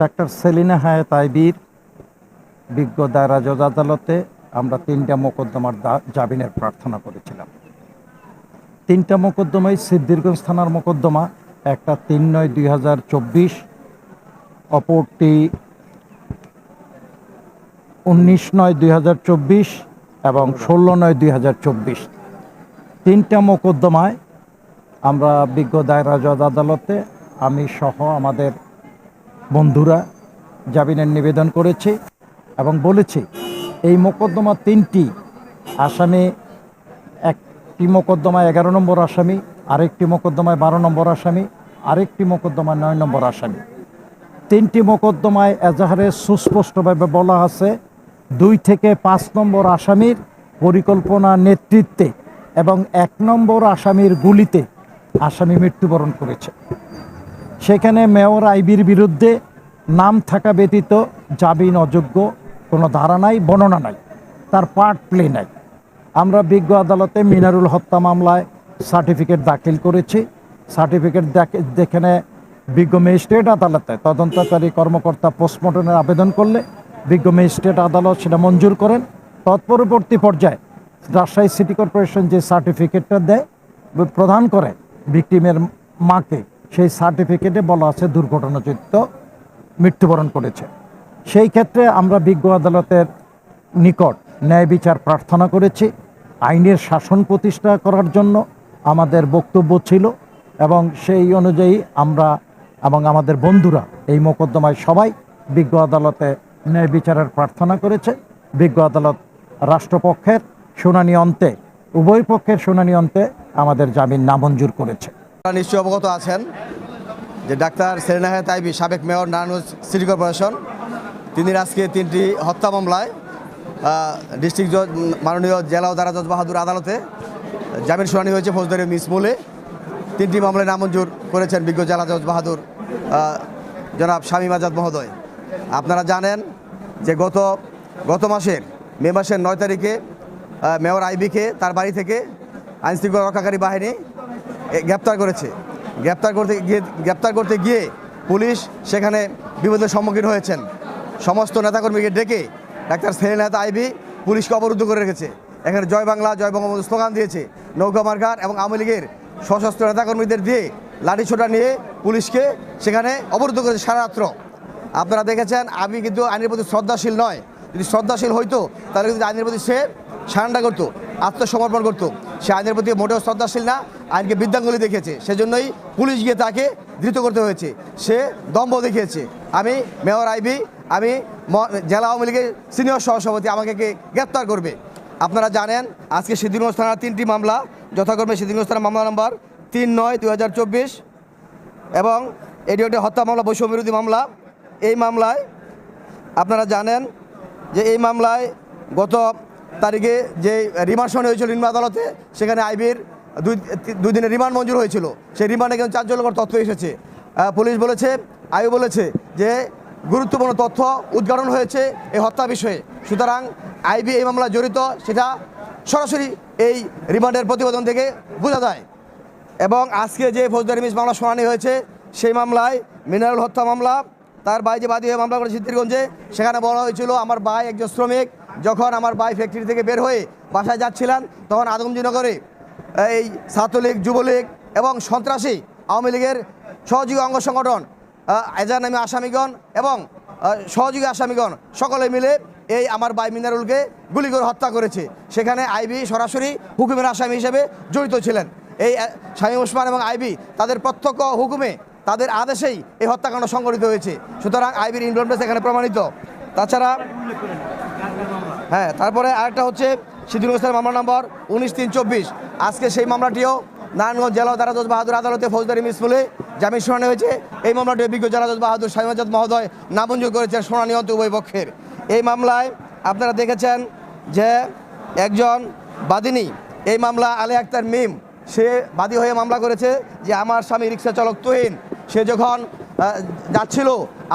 Doctor Selina হায়াত আইবির বিজ্ঞ দায়রা জজ আদালতে আমরা তিনটা মোকদ্দমার জামিনের প্রার্থনা করেছিলাম। তিনটা মোকদ্দমাই সিদ্দিরগঞ্জ থানার মোকদ্দমা, একটা তিন নয় দুই হাজার চব্বিশ, অপরটি উনিশ নয় দুই হাজার চব্বিশ এবং ষোলো নয় দুই হাজার চব্বিশ। তিনটা মোকদ্দমায় আমরা বিজ্ঞ দায়রা জজ আদালতে, আমি সহ আমাদের বন্ধুরা জামিনের নিবেদন করেছে এবং বলেছে, এই মোকদ্দমা তিনটি আসামি, একটি মোকদ্দমায় এগারো নম্বর আসামি, আরেকটি মোকদ্দমায় বারো নম্বর আসামি, আরেকটি মোকদ্দমায় নয় নম্বর আসামি। তিনটি মোকদ্দমায় এজাহারে সুস্পষ্টভাবে বলা আছে, দুই থেকে পাঁচ নম্বর আসামির পরিকল্পনা নেতৃত্বে এবং এক নম্বর আসামির গুলিতে আসামি মৃত্যুবরণ করেছে। সেখানে মেয়র আইবির বিরুদ্ধে নাম থাকা ব্যতীত জামিন অযোগ্য কোনো ধারা নাই, বর্ণনা নাই, তার পার্ট প্লে নাই। আমরা বিজ্ঞ আদালতে মিনারুল হত্যা মামলায় সার্টিফিকেট দাখিল করেছি। সার্টিফিকেট যেখানে বিজ্ঞ ম্যাজিস্ট্রেট আদালতে তদন্তকারী কর্মকর্তা পোস্টমর্টমের আবেদন করলে বিজ্ঞ ম্যাজিস্ট্রেট আদালত সেটা মঞ্জুর করেন। তৎপরবর্তী পর্যায়ে রাজশাহী সিটি কর্পোরেশন যে সার্টিফিকেটটা দেয়, প্রদান করে ভিকটিমের মাকে সেই সার্টিফিকেটে বলা আছে দুর্ঘটনাযুক্ত মৃত্যুবরণ করেছে। সেই ক্ষেত্রে আমরা বিজ্ঞ আদালতের নিকট ন্যায় বিচার প্রার্থনা করেছি, আইনের শাসন প্রতিষ্ঠা করার জন্য আমাদের বক্তব্য ছিল এবং সেই অনুযায়ী আমরা এবং আমাদের বন্ধুরা এই মোকদ্দমায় সবাই বিজ্ঞ আদালতে ন্যায় বিচারের প্রার্থনা করেছে। বিজ্ঞ আদালত রাষ্ট্রপক্ষের শুনানি অন্তে, উভয় পক্ষের শুনানি অন্তে আমাদের জামিন নামঞ্জুর করেছে। নিশ্চয়ই অবগত আছেন যে ডাক্তার সেরেনা হায়াত আইবি সাবেক মেয়র নারায়ণগঞ্জ সিটি কর্পোরেশন। তিনি আজকে তিনটি হত্যা মামলায় ডিস্ট্রিক্ট জজ, মাননীয় জেলা ও দারা জজ বাহাদুর আদালতে জামিন শুনানি হয়েছে ফৌজদারি মিসমুলে তিনটি মামলায় নামঞ্জুর করেছেন বিজ্ঞ জেলা জজ বাহাদুর জনাব শামীম আজাদ মহোদয়। আপনারা জানেন যে গত গত মাসের মে মাসের নয় তারিখে মেয়র আইবিকে তার বাড়ি থেকে আইনশৃঙ্খলা রক্ষাকারী বাহিনী গ্রেপ্তার করেছে। গ্রেপ্তার করতে গিয়ে, গ্রেপ্তার করতে গিয়ে পুলিশ সেখানে বিপদের সম্মুখীন হয়েছেন। সমস্ত নেতাকর্মীকে ডেকে ডাক্তার সেলিনাথ আইবি পুলিশকে অবরুদ্ধ করে রেখেছে। এখানে জয় বাংলা, জয় বঙ্গবন্ধু স্লোগান দিয়েছে। নৌকা মার্কার এবং আওয়ামী লীগের সশস্ত্র নেতাকর্মীদের দিয়ে লাঠি ছোটা নিয়ে পুলিশকে সেখানে অবরুদ্ধ করেছে সারা রাত্র। আপনারা দেখেছেন, আমি কিন্তু আইনের প্রতি শ্রদ্ধাশীল নয়। যদি শ্রদ্ধাশীল হইতো, তাহলে কিন্তু আইনের প্রতি সে সান্ডা করতো, আত্মসমর্পণ করতো। সে আইনের প্রতি মোটেও শ্রদ্ধাশীল না, আইনকে বৃদ্ধাঙ্গুলি দেখেছে সেজন্যই পুলিশ গিয়ে তাকে ধৃত করতে হয়েছে। সে দম্ভ দেখিয়েছে। আমি মেয়র আইবি, আমি জেলা আওয়ামী লীগের সিনিয়র সহসভাপতি, আমাকে গ্রেপ্তার করবে। আপনারা জানেন, আজকে সিদ্ধিগঞ্জ থানার তিনটি মামলা, যথাক্রমে সিদ্ধিগঞ্জ থানার মামলা নম্বর তিন নয় দু হাজার চব্বিশ এবং এটি একটি হত্যা মামলা, বৈষম্য বিরোধী মামলা। এই মামলায় আপনারা জানেন যে এই মামলায় গত তারিখে যে রিমান্ড শুনানি হয়েছিল নিম্ন আদালতে, সেখানে আইবির দুই দুই দিনের রিমান্ড মঞ্জুর হয়েছিল। সেই রিমান্ডে কিন্তু চাঞ্চল্যকর তথ্য এসেছে। পুলিশ বলেছে আইবি বলেছে যে গুরুত্বপূর্ণ তথ্য উদ্ঘাটন হয়েছে এই হত্যা বিষয়ে। সুতরাং আইবি এই মামলায় জড়িত, সেটা সরাসরি এই রিমান্ডের প্রতিবেদন থেকে বোঝা যায়। এবং আজকে যে ফৌজদারি মিস মামলা শুনানি হয়েছে, সেই মামলায় মিনারেল হত্যা মামলা, তার ভাই যে বাদী হয়ে মামলা করে সিদ্ধিরগঞ্জে। সেখানে বলা হয়েছিল, আমার ভাই একজন শ্রমিক যখন আমার ভাই ফ্যাক্টরি থেকে বের হয়ে বাসায় যাচ্ছিলেন, তখন আদমজিনগরে এই ছাত্রলীগ, যুবলীগ এবং সন্ত্রাসী আওয়ামী লীগের সহযোগী অঙ্গ সংগঠন এজার নামে আসামিগণ এবং সহযোগী আসামিগণ সকলে মিলে এই আমার বাই মিনারুলকে গুলি করে হত্যা করেছে। সেখানে আইবি সরাসরি হুকুমের আসামি হিসেবে জড়িত ছিলেন। এই শামীম ওসমান এবং আইবি তাদের প্রত্যক্ষ হুকুমে তাদের আদেশেই এই হত্যাকাণ্ড সংঘটিত হয়েছে। সুতরাং আইবির ইনভলভমেন্ট এখানে প্রমাণিত। তাছাড়া হ্যাঁ তারপরে আরেকটা হচ্ছে সিদ্দিন হোসেন মামলা নম্বর উনিশ তিন চব্বিশ। আজকে সেই মামলাটিও নারায়ণগঞ্জ জেলা দারাজ বাহাদুর আদালতে ফৌজদারি মিসফুলে জামিন শুনানি হয়েছে। এই মামলাটি অভিজ্ঞ জেলাজ বাহাদুর শাহিমাজাদ মহোদয় নামঞ্জুর করেছেন শুনানি অন্ত উভয় পক্ষের। এই মামলায় আপনারা দেখেছেন যে একজন বাদিনী এই মামলা আলে আক্তার মিম, সে বাদী হয়ে মামলা করেছে যে আমার স্বামী রিক্সা চালক তুহিন। সে যখন যাচ্ছিল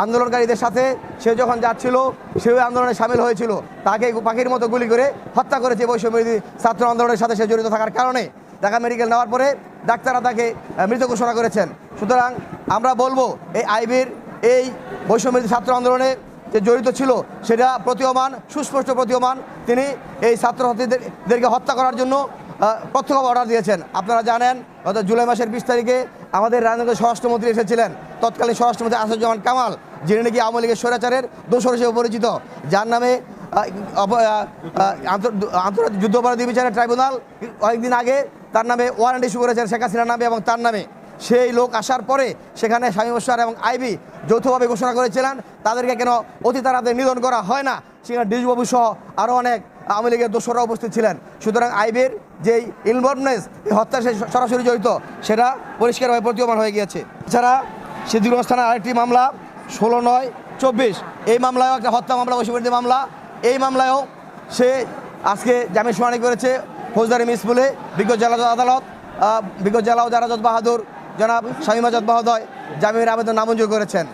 আন্দোলনকারীদের সাথে। সে যখন যাচ্ছিল, সেও আন্দোলনে সামিল হয়েছিল। তাকে পাখির মতো গুলি করে হত্যা করেছে বৈষম্যবিরোধী ছাত্র আন্দোলনের সাথে সে জড়িত থাকার কারণে। ঢাকা মেডিকেল নেওয়ার পরে ডাক্তাররা তাকে মৃত ঘোষণা করেছেন। সুতরাং আমরা বলব, এই আইবির এই বৈষম্যবিরোধী ছাত্র আন্দোলনে যে জড়িত ছিল, সেটা প্রতীয়মান, সুস্পষ্ট প্রতীয়মান। তিনি এই ছাত্রছাত্রীদেরকে হত্যা করার জন্য প্রত্যক্ষ অর্ডার দিয়েছেন। আপনারা জানেন, গত জুলাই মাসের বিশ তারিখে আমাদের রাজনৈতিক স্বরাষ্ট্রমন্ত্রী এসেছিলেন। তৎকালীন স্বরাষ্ট্রমন্ত্রী আসাদুজ্জামান কামাল, যিনি নাকি আওয়ামী লীগের স্বৈরাচারের দোষর হিসেবে পরিচিত। যার নামে আন্তর্জাতিক যুদ্ধাপরাধী বিচারের ট্রাইব্যুনাল কয়েকদিন আগে তার নামে ওয়ারেন্ট ইস্যু করেছেন শেখ হাসিনার নামে এবং তার নামে। সেই লোক আসার পরে সেখানে স্বামী বসার এবং আইবি যৌথভাবে ঘোষণা করেছিলেন, তাদেরকে কেন অতি তাড়াতাড়ি নিধন করা হয় না? সেখানে ডিজবাবু সহ আরও অনেক আওয়ামী লীগের দোষরা উপস্থিত ছিলেন। সুতরাং আইবির যেই ইনভলভনেস এই হত্যার সে সরাসরি জড়িত, সেটা পরিষ্কারভাবে প্রতীয়মান হয়ে গিয়েছে। এছাড়া সিদ্দিকুর থানার আরেকটি মামলা, ষোলো নয়, চব্বিশ। এই মামলায়ও একটা হত্যা মামলা বৈষম্যবিরোধী মামলা। এই মামলায়ও সে আজকে জামিন শুনানি করেছে ফৌজদারি মিসবুলে বিজ্ঞ জেলা আদালত। বিজ্ঞ জেলা ও জারাজত বাহাদুর, জনাব শামীম আজাদ মহোদয় জামিনের আবেদন নামঞ্জুর করেছেন।